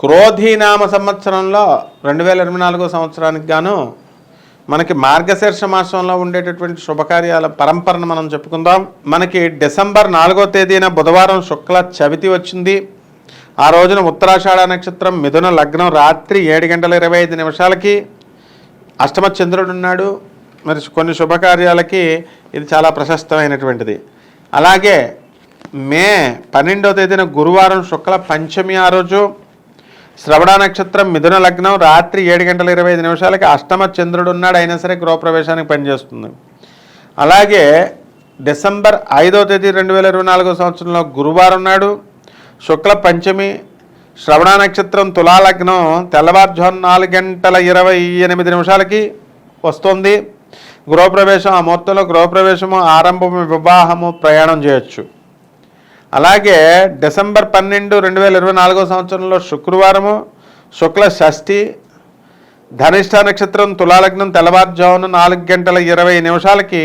క్రోధీనామ సంవత్సరంలో రెండు వేల ఇరవై నాలుగో సంవత్సరానికి గాను మనకి మార్గశీర్ష మాసంలో ఉండేటటువంటి శుభకార్యాల పరంపరను మనం చెప్పుకుందాం. మనకి డిసెంబర్ నాలుగో తేదీన బుధవారం శుక్ల చవితి వచ్చింది. ఆ రోజున ఉత్తరాషాఢ నక్షత్రం మిథున లగ్నం రాత్రి ఏడు గంటల ఇరవై ఐదు నిమిషాలకి అష్టమ చంద్రుడు ఉన్నాడు. మరి కొన్ని శుభకార్యాలకి ఇది చాలా ప్రశస్తమైనటువంటిది. అలాగే మే పన్నెండో తేదీన గురువారం శుక్ల పంచమి ఆ రోజు. శ్రవణ నక్షత్రం మిథున లగ్నం రాత్రి ఏడు గంటల ఇరవై ఐదు నిమిషాలకి అష్టమ చంద్రుడు ఉన్నాడు అయినా సరే గృహప్రవేశానికి పనిచేస్తుంది. అలాగే డిసెంబర్ ఐదో తేదీ రెండు వేల ఇరవై నాలుగో సంవత్సరంలో గురువారం నాడు శుక్ల పంచమి శ్రవణ నక్షత్రం తులాలగ్నం తెల్లవారుజాము నాలుగు గంటల ఇరవై ఎనిమిది నిమిషాలకి వస్తుంది. గృహప్రవేశం ఆ ముహూర్తంలో గృహప్రవేశము ఆరంభము వివాహము ప్రయాణం చేయొచ్చు. అలాగే డిసెంబర్ పన్నెండు రెండు వేల ఇరవై నాలుగో సంవత్సరంలో శుక్రవారము శుక్ల షష్ఠి ధనిష్ట నక్షత్రం తులాలగ్నం తెల్లవారుజామున నాలుగు గంటల ఇరవై నిమిషాలకి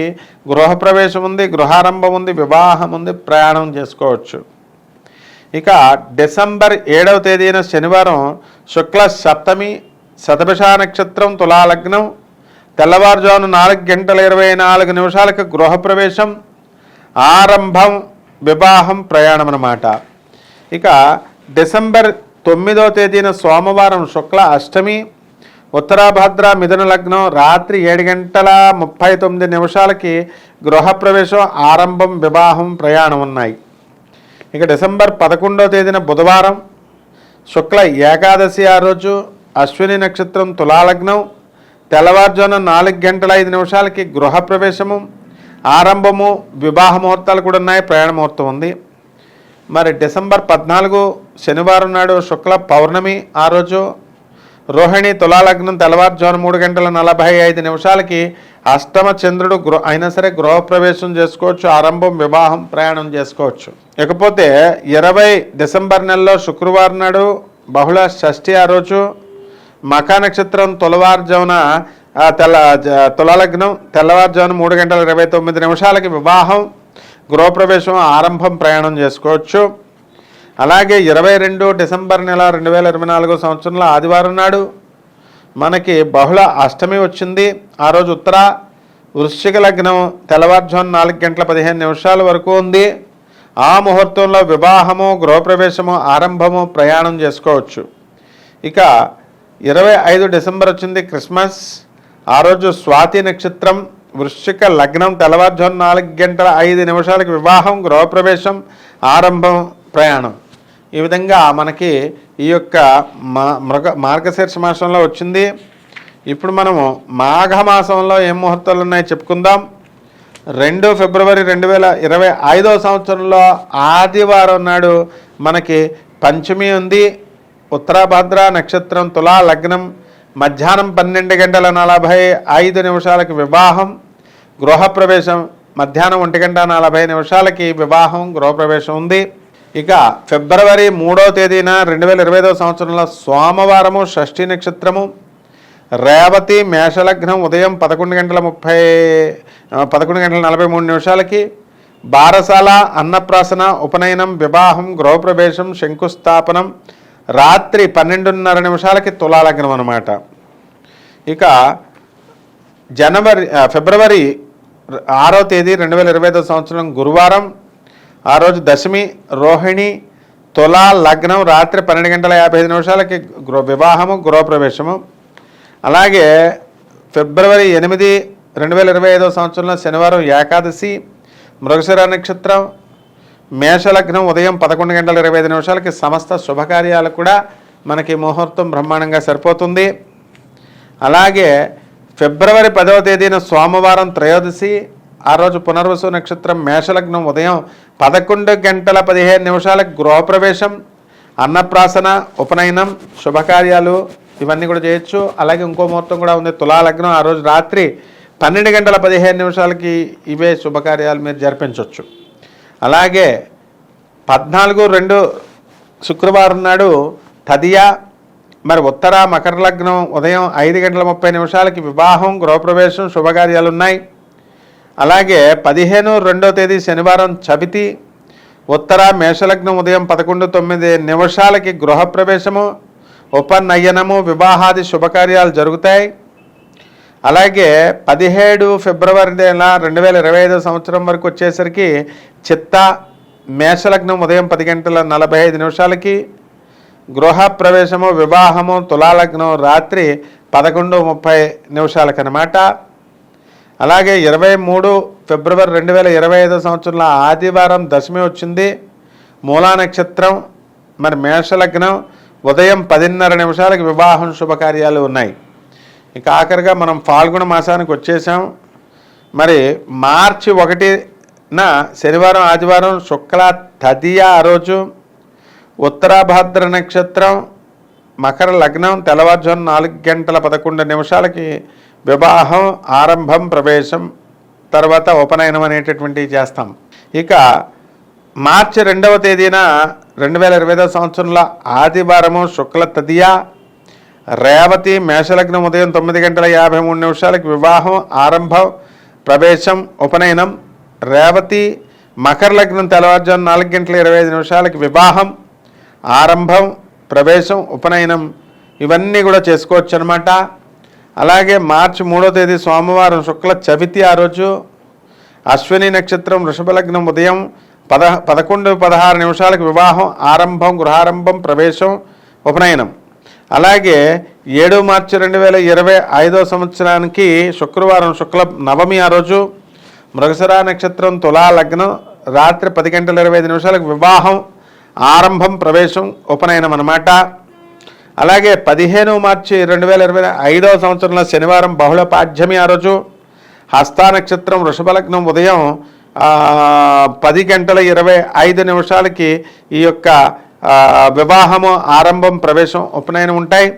గృహప్రవేశం ఉంది గృహారంభం ఉంది వివాహం ఉంది ప్రయాణం చేసుకోవచ్చు. ఇక డిసెంబర్ ఏడవ తేదీన శనివారం శుక్ల సప్తమి శతభిష నక్షత్రం తులాలగ్నం తెల్లవారుజామున నాలుగు గంటల ఇరవై నాలుగు నిమిషాలకు గృహప్రవేశం ఆరంభం వివాహం ప్రయాణం అన్నమాట. ఇక డిసెంబర్ తొమ్మిదవ తేదీన సోమవారం శుక్ల అష్టమి ఉత్తరాభద్ర మిథున లగ్నం రాత్రి ఏడు గంటల ముప్పై తొమ్మిది నిమిషాలకి గృహప్రవేశం ఆరంభం వివాహం ప్రయాణం ఉన్నాయి. ఇక డిసెంబర్ పదకొండవ తేదీన బుధవారం శుక్ల ఏకాదశి ఆ రోజు అశ్విని నక్షత్రం తులాలగ్నం తెల్లవారుజామున నాలుగు గంటల ఐదు నిమిషాలకి గృహప్రవేశము ఆరంభము వివాహ ముహూర్తాలు కూడా ఉన్నాయి ప్రయాణ ముహూర్తం ఉంది. మరి డిసెంబర్ పద్నాలుగు శనివారం నాడు శుక్ల పౌర్ణమి ఆ రోజు రోహిణి తులాలగ్నం తెల్లవారుజాము మూడు గంటల నలభై ఐదు నిమిషాలకి అష్టమ చంద్రుడు గృహ అయినా సరే గృహప్రవేశం చేసుకోవచ్చు ఆరంభం వివాహం ప్రయాణం చేసుకోవచ్చు. ఇకపోతే ఇరవై డిసెంబర్ నెలలో శుక్రవారం నాడు బహుళ షష్ఠి ఆ రోజు మకా నక్షత్రం తొలవారుజామున తెల్ల జ- తులాలగ్నం తెల్లవారుజామున మూడు గంటల ఇరవై తొమ్మిది నిమిషాలకి వివాహం గృహప్రవేశం ఆరంభం ప్రయాణం చేసుకోవచ్చు. అలాగే ఇరవై రెండు డిసెంబర్ నెల రెండు వేల ఇరవై నాలుగో సంవత్సరంలో ఆదివారం నాడు మనకి బహుళ అష్టమి వచ్చింది. ఆ రోజు ఉత్తర వృశ్చిక లగ్నం తెల్లవారుజాము నాలుగు గంటల పదిహేను నిమిషాల వరకు ఉంది. ఆ ముహూర్తంలో వివాహము గృహప్రవేశము ఆరంభము ప్రయాణం చేసుకోవచ్చు. ఇక ఇరవై ఐదు డిసెంబర్ వచ్చింది క్రిస్మస్. ఆ రోజు స్వాతి నక్షత్రం వృశ్చిక లగ్నం తెల్లవారుజాము నాలుగు గంటల ఐదు నిమిషాలకు వివాహం గృహప్రవేశం ఆరంభం ప్రయాణం. ఈ విధంగా మనకి ఈ యొక్క మా మృగ మార్గశీర్ష మాసంలో వచ్చింది. ఇప్పుడు మనము మాఘమాసంలో ఏం ముహూర్తాలు ఉన్నాయో చెప్పుకుందాం. రెండు ఫిబ్రవరి రెండు వేల ఇరవై ఐదో సంవత్సరంలో ఆదివారం నాడు మనకి పంచమి ఉంది. ఉత్తరాభద్ర నక్షత్రం తులా లగ్నం మధ్యాహ్నం పన్నెండు గంటల నలభై ఐదు నిమిషాలకి వివాహం గృహప్రవేశం మధ్యాహ్నం ఒంటి గంట నలభై నిమిషాలకి వివాహం గృహప్రవేశం ఉంది. ఇక ఫిబ్రవరి మూడో తేదీన రెండు వేల ఇరవై ఐదవ సంవత్సరంలో సోమవారము షష్ఠి నక్షత్రము రేవతి మేషలగ్నం ఉదయం పదకొండు గంటల ముప్పై పదకొండు గంటల నలభై మూడు నిమిషాలకి బారసాల అన్నప్రాసన ఉపనయనం వివాహం గృహప్రవేశం శంకుస్థాపనం రాత్రి పన్నెండున్నర నిమిషాలకి తులాలగ్నం అన్నమాట. ఇక జనవరి ఫిబ్రవరి ఆరో తేదీ రెండు వేల ఇరవై ఐదో సంవత్సరం గురువారం ఆ రోజు దశమి రోహిణి తులా లగ్నం రాత్రి పన్నెండు గంటల యాభై ఐదు నిమిషాలకి గృహ వివాహము గృహప్రవేశము. అలాగే ఫిబ్రవరి ఎనిమిది రెండు వేల ఇరవై ఐదో సంవత్సరంలో శనివారం ఏకాదశి మృగశిర నక్షత్రం మేషలగ్నం ఉదయం పదకొండు గంటల ఇరవై ఐదు నిమిషాలకి సమస్త శుభకార్యాలు కూడా మనకి ముహూర్తం బ్రహ్మాండంగా సరిపోతుంది. అలాగే ఫిబ్రవరి పదవ తేదీన సోమవారం త్రయోదశి ఆ రోజు పునర్వసు నక్షత్రం మేషలగ్నం ఉదయం పదకొండు గంటల పదిహేను నిమిషాలకు గృహప్రవేశం అన్నప్రాసన ఉపనయనం శుభకార్యాలు ఇవన్నీ కూడా చేయొచ్చు. అలాగే ఇంకో ముహూర్తం కూడా ఉంది తులాలగ్నం. ఆ రోజు రాత్రి పన్నెండు గంటల పదిహేను నిమిషాలకి ఇవే శుభకార్యాలు మీరు జరిపించవచ్చు అలాగే పద్నాలుగు రెండు శుక్రవారం నాడు తదియా మరి ఉత్తర మకర లగ్నం ఉదయం ఐదు గంటల ముప్పై నిమిషాలకి వివాహం గృహప్రవేశం శుభకార్యాలు ఉన్నాయి అలాగే పదిహేను రెండో తేదీ శనివారం చవితి ఉత్తర మేషలగ్నం ఉదయం పదకొండు తొమ్మిది నిమిషాలకి గృహప్రవేశము ఉపనయనము వివాహాది శుభకార్యాలు జరుగుతాయి. అలాగే పదిహేడు ఫిబ్రవరి నెల రెండు వేల ఇరవై ఐదో సంవత్సరం వరకు వచ్చేసరికి చిత్త మేషలగ్నం ఉదయం పది గంటల నలభై ఐదు నిమిషాలకి గృహ ప్రవేశము వివాహము తులాలగ్నం రాత్రి పదకొండు ముప్పై నిమిషాలకు అనమాట అలాగే ఇరవై మూడు ఫిబ్రవరి రెండు వేల ఇరవై ఐదో సంవత్సరంలో ఆదివారం దశమి వచ్చింది. మూలా నక్షత్రం మరి మేషలగ్నం ఉదయం పదిన్నర నిమిషాలకు వివాహం శుభకార్యాలు ఉన్నాయి. ఇక ఆఖరిగా మనం ఫాల్గుణ మాసానికి వచ్చేసాం. మరి మార్చి ఒకటిన శనివారం ఆదివారం శుక్ల తదియ ఆ రోజు ఉత్తరాభాద్ర నక్షత్రం మకర లగ్నం తెల్లవారుజాము నాలుగు గంటల పదకొండు నిమిషాలకి వివాహం ఆరంభం ప్రవేశం తర్వాత ఉపనయనం అనేటటువంటివి చేస్తాం. ఇక మార్చి రెండవ తేదీన రెండు వేల ఇరవై ఐదో సంవత్సరంలో ఆదివారము శుక్ల తదియ రేవతి మేషలగ్నం ఉదయం తొమ్మిది గంటల యాభై మూడు నిమిషాలకు వివాహం ఆరంభం ప్రవేశం ఉపనయనం. రేవతి మకర లగ్నం తెల్లవారుజాము నాలుగు గంటల ఇరవై ఐదు నిమిషాలకి వివాహం ఆరంభం ప్రవేశం ఉపనయనం. ఇవన్నీ కూడా చేసుకోవచ్చు అనమాట అలాగే మార్చి మూడో తేదీ సోమవారం శుక్ల చవితి ఆ రోజు. అశ్విని నక్షత్రం వృషభ లగ్నం ఉదయం పద పదకొండు పదహారు నిమిషాలకు వివాహం ఆరంభం గృహారంభం ప్రవేశం ఉపనయనం. అలాగే ఏడు మార్చి రెండు వేల ఇరవై ఐదో సంవత్సరానికి శుక్రవారం శుక్ల నవమి ఆ రోజు మృగసరా నక్షత్రం తులా లగ్నం రాత్రి పది గంటల ఇరవై ఐదు నిమిషాలకు వివాహం ఆరంభం ప్రవేశం ఉపనయనం అన్నమాట. అలాగే పదిహేను మార్చి రెండు వేల ఇరవై ఐదవ సంవత్సరంలో శనివారం బహుళ పాఠ్యమి ఆ రోజు హస్తా నక్షత్రం వృషభ లగ్నం ఉదయం పది గంటల ఇరవై ఐదు నిమిషాలకి ఈ యొక్క వివాహము ఆరంభం ప్రవేశం ఉపనయనం ఉంటాయి.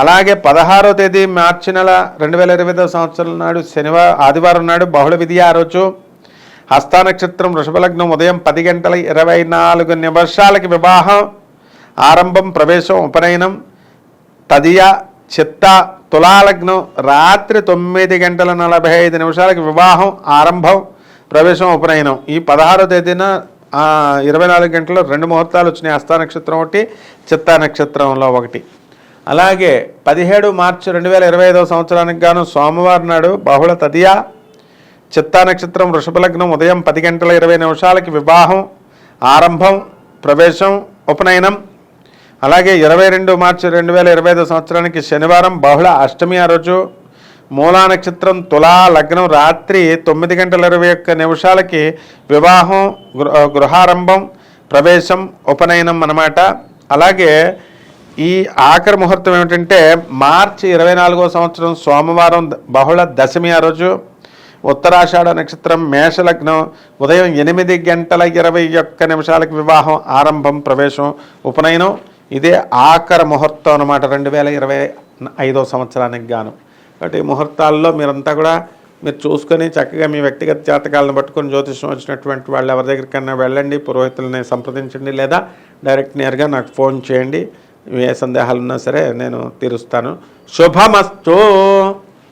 అలాగే పదహారో తేదీ మార్చి నెల రెండు వేల ఇరవై ఐదో సంవత్సరం నాడు శనివారం ఆదివారం నాడు బహుళ విధి ఆ రోజు. హస్తా నక్షత్రం వృషభ ఉదయం పది గంటల ఇరవై నాలుగు నిమిషాలకి వివాహం ఆరంభం ప్రవేశం ఉపనయనం తదియ చిత్త తులాలగ్నం రాత్రి తొమ్మిది గంటల నలభై ఐదు నిమిషాలకి వివాహం ఆరంభం ప్రవేశం ఉపనయనం. ఈ పదహారో తేదీన ఇరవై నాలుగు గంటల్లో రెండు ముహూర్తాలు వచ్చినాయి. హస్తా నక్షత్రం ఒకటి చిత్తా నక్షత్రంలో ఒకటి. అలాగే పదిహేడు మార్చి రెండు వేల ఇరవై ఐదవ సంవత్సరానికి గాను సోమవారం నాడు బహుళ తదియా చిత్తా నక్షత్రం వృషభలగ్నం ఉదయం పది గంటల ఇరవై నిమిషాలకి వివాహం ఆరంభం ప్రవేశం ఉపనయనం. అలాగే ఇరవై రెండు మార్చి రెండు వేల ఇరవై ఐదు సంవత్సరానికి శనివారం బహుళ అష్టమి ఆ రోజు. మూలా నక్షత్రం తులా లగ్నం రాత్రి తొమ్మిది గంటల ఇరవై ఒక్క నిమిషాలకి వివాహం గృహారంభం ప్రవేశం ఉపనయనం అన్నమాట. అలాగే ఈ ఆఖరి ముహూర్తం ఏమిటంటే మార్చి ఇరవై నాలుగో సంవత్సరం సోమవారం బహుళ దశమి ఆ రోజు. ఉత్తరాషాఢ నక్షత్రం మేషలగ్నం ఉదయం ఎనిమిది గంటల ఇరవై ఒక్క నిమిషాలకు వివాహం ఆరంభం ప్రవేశం ఉపనయనం. ఇదే ఆఖరి ముహూర్తం అనమాట రెండు వేల ఇరవై ఐదో సంవత్సరానికి గాను. కాబట్టి ముహూర్తాల్లో మీరంతా కూడా మీరు చూసుకొని చక్కగా మీ వ్యక్తిగత జాతకాలను పట్టుకొని జ్యోతిష్యం వచ్చినటువంటి వాళ్ళు ఎవరి దగ్గరికన్నా వెళ్ళండి పురోహితులని సంప్రదించండి లేదా డైరెక్ట్ నేరుగా నాకు ఫోన్ చేయండి. ఏ సందేహాలు ఉన్నా సరే నేను తీరుస్తాను. శుభమస్తు.